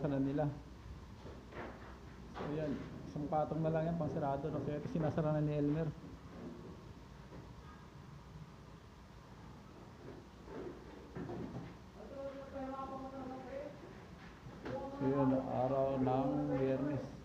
binuksan nila. So yan, isang patong na lang yan pang sarado. No? Kaya sinasara na ni Elmer. So yun, araw ng biyernes.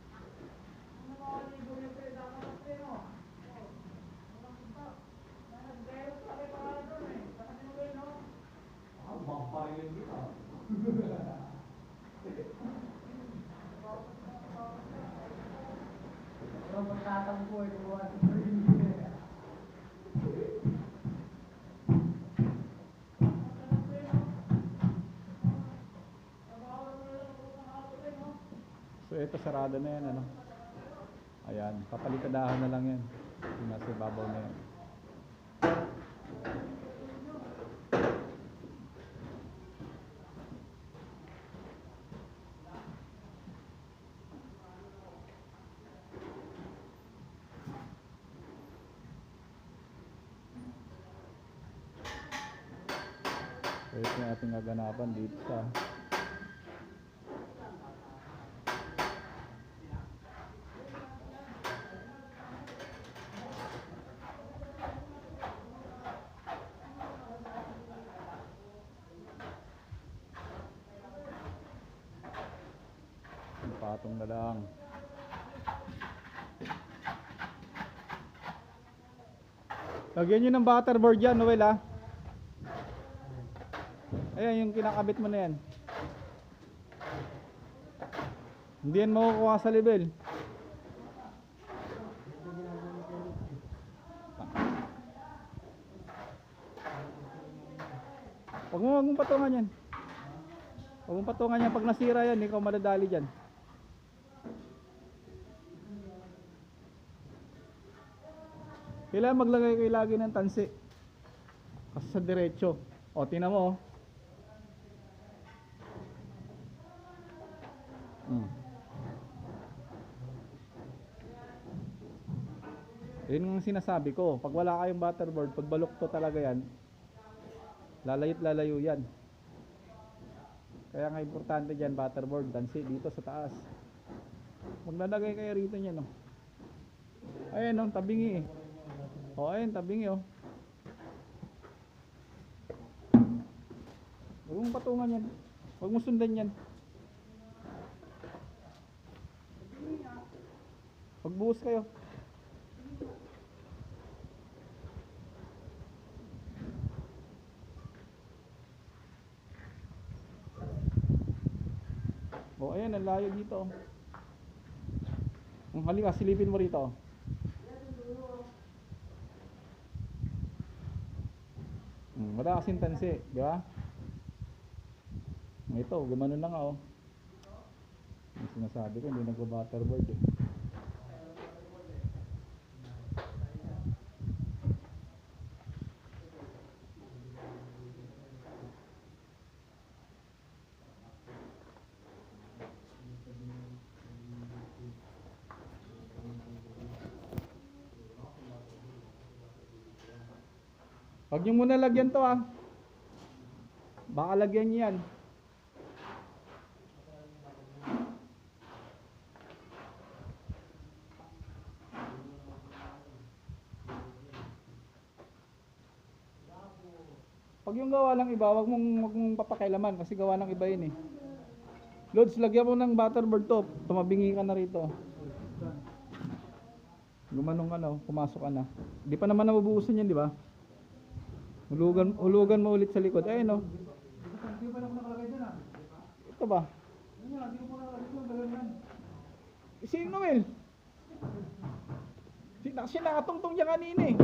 Ang pagtatampo ay buwan. So ito sarado na yan ano. Ayan, papalitadahan na lang yan. Yung nasa ibabaw na yan. Ito yung ating gaganapan dito sa patong na lang. Lagyan nyo ng butterboard yan, Noel ah. Ayan, yung kinakabit mo na yan. Hindi yan makukuha sa level. Huwag mo, huwag mong patungan yan. Huwag mong patungan yan. Pag nasira yan, ikaw madadali dyan. Kailangan maglagay kayo lagi ng tansi. Kasi sa diretso. O, tinan mo. Yun ang sinasabi ko. Pag wala kayong butterboard, pag balukto talaga yan, lalayot lalayo yan. Kaya nga importante dyan, butterboard, dansi dito sa taas. Maglalagay kayo rito niyan, no. Ayan, no, tabingi eh. O, ayun, tabingi, oh. Huwag mong patungan yan. Huwag mo sundan yan. Pagbuhos kayo. O, ayan, ang layo dito. oh. Ang halika, silipin mo rito. oh. Hmm, wala kasing tansi, di ba? Ito, gumano lang ako. Yung sinasabi ko, hindi nagbo-butterboard eh. Huwag niyo muna lagyan to ah. Baka lagyan niyo yan. Pag yung gawa lang iba, wag mong, wag mong papakailaman kasi gawa ng iba yun eh. Lods, lagyan mo ng butterboard to. Tumabingi ka na rito. Gumanong ka na, oh. pumasok ka na. Di pa naman nabubuhusan yan, di ba? Hulugan, hulugan mo ulit sa likod. Ayun no. Nakalagay dyan ah. Ito ba? Si Noel. Si, na, si nakatungtong niya kanina eh.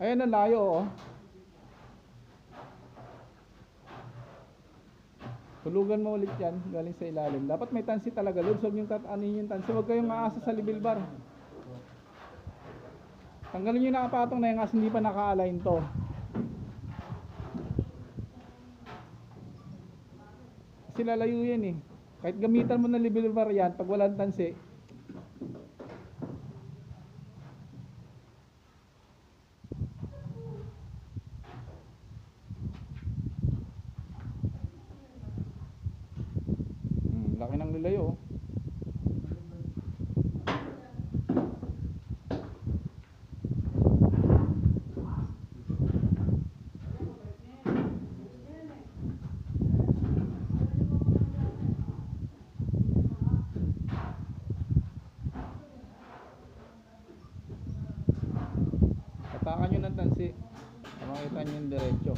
Eh. Ayun ang layo oh. Hulugan mo ulit yan, galing sa ilalim. Dapat may tansi talaga. Huwag yung tatanin yung tansi. Huwag kayong maasa sa libil Tanggalin nyo yung nakapatong na yan kasi hindi pa naka-align to. Kasi lalayo yan eh. Kahit gamitan mo ng level bar yan, pag walang tansi, hmm, laki ng nilayo oh. Yung diretso.